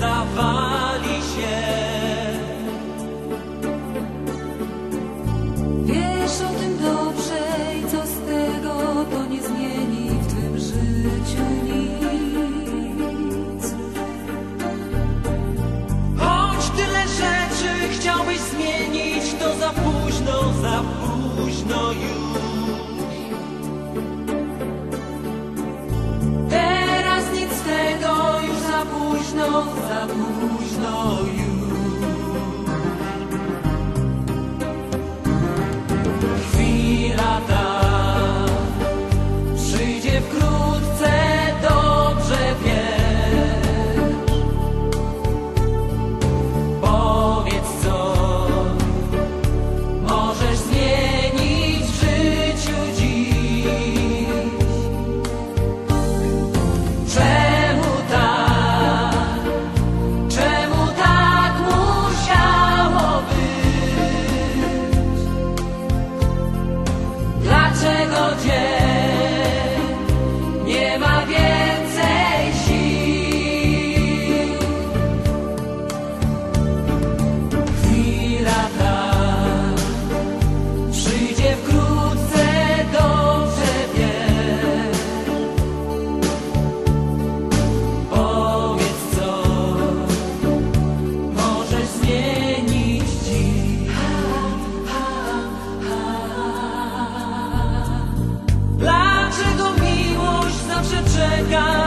zawali się. Wiesz o tym dobrze i co z tego to nie zmieni w twym życiu nic. Choć tyle rzeczy chciałbyś zmienić, to za późno, za późno już. zabóżność. I've.